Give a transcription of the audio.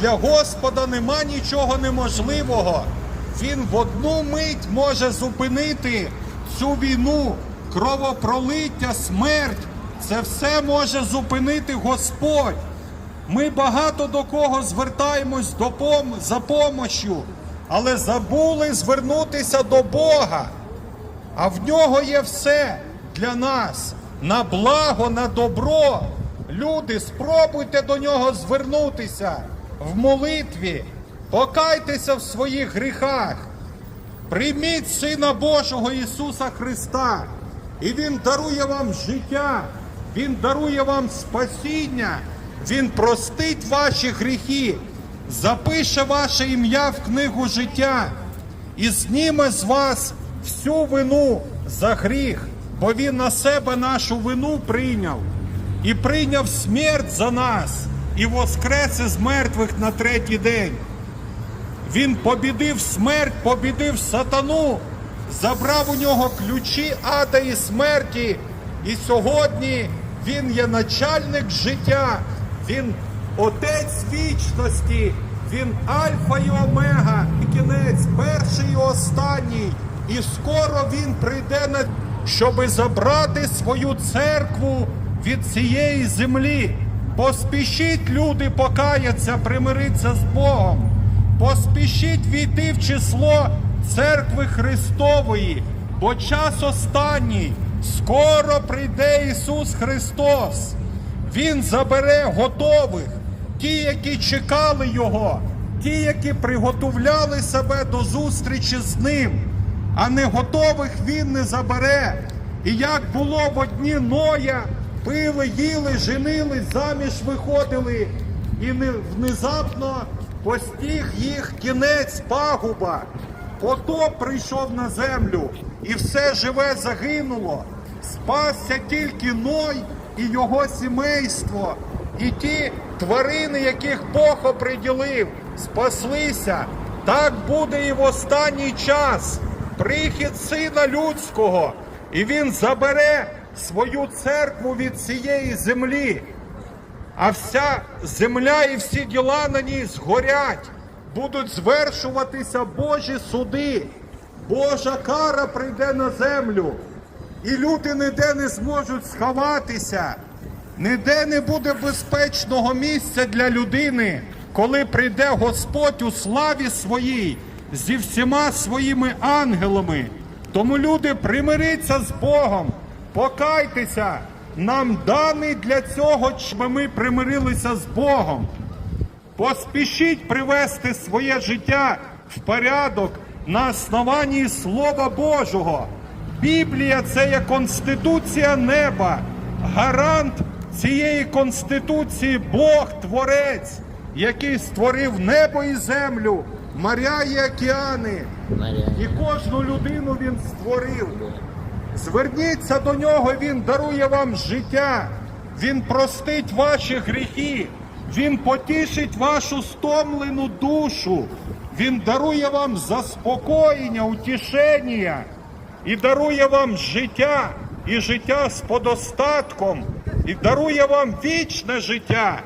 Для Господа нема нічого неможливого. Він в одну мить може зупинити цю війну, кровопролиття, смерть. Це все може зупинити Господь. Ми багато до кого звертаємось до пом... за помощю, але забули звернутися до Бога. А в нього є все для нас на благо, на добро. Люди, спробуйте до нього звернутися в молитві, покайтеся в своїх гріхах, прийміть Сина Божого Ісуса Христа, і Він дарує вам життя, Він дарує вам спасіння, Він простить ваші гріхи, запише ваше ім'я в книгу життя і зніме з вас всю вину за гріх, бо Він на себе нашу вину прийняв і прийняв смерть за нас, і воскрес із мертвих на третій день. Він побідив смерть, побідив сатану, забрав у нього ключі ада і смерті. І сьогодні він є начальник життя, він отець вічності, він альфа і омега, і кінець, перший і останній. І скоро він прийде на щоби забрати свою церкву від цієї землі. Поспішіть, люди, покаяться, примиритися з Богом. Поспішіть війти в число церкви Христової, бо час останній. Скоро прийде Ісус Христос. Він забере готових, ті, які чекали Його, ті, які приготовляли себе до зустрічі з Ним, а не готових Він не забере. І як було в одні Ноя, пили, їли, женились, заміж виходили, і внезапно постіг їх кінець пагуба. Потоп прийшов на землю, і все живе загинуло. Спасся тільки Ной і його сімейство, і ті тварини, яких Бог оприділив, спаслися. Так буде і в останній час. Прихід сина людського, і він забере свою церкву від цієї землі. А вся земля і всі діла на ній згорять, будуть звершуватися Божі суди, Божа кара прийде на землю, і люди ніде не зможуть сховатися, ніде не буде безпечного місця для людини, коли прийде Господь у славі своїй зі всіма своїми ангелами. Тому люди примиріться з Богом, покайтеся. Нам даний для цього, щоб ми примирилися з Богом. Поспішіть привести своє життя в порядок на основанні Слова Божого. Біблія це є конституція неба, гарант цієї конституції Бог Творець, який створив небо і землю, моря і океани. І кожну людину він створив. Зверніться до нього, Він дарує вам життя, Він простить ваші гріхи, Він потішить вашу стомлену душу, Він дарує вам заспокоєння, утішення і дарує вам життя, і життя з подостатком, і дарує вам вічне життя.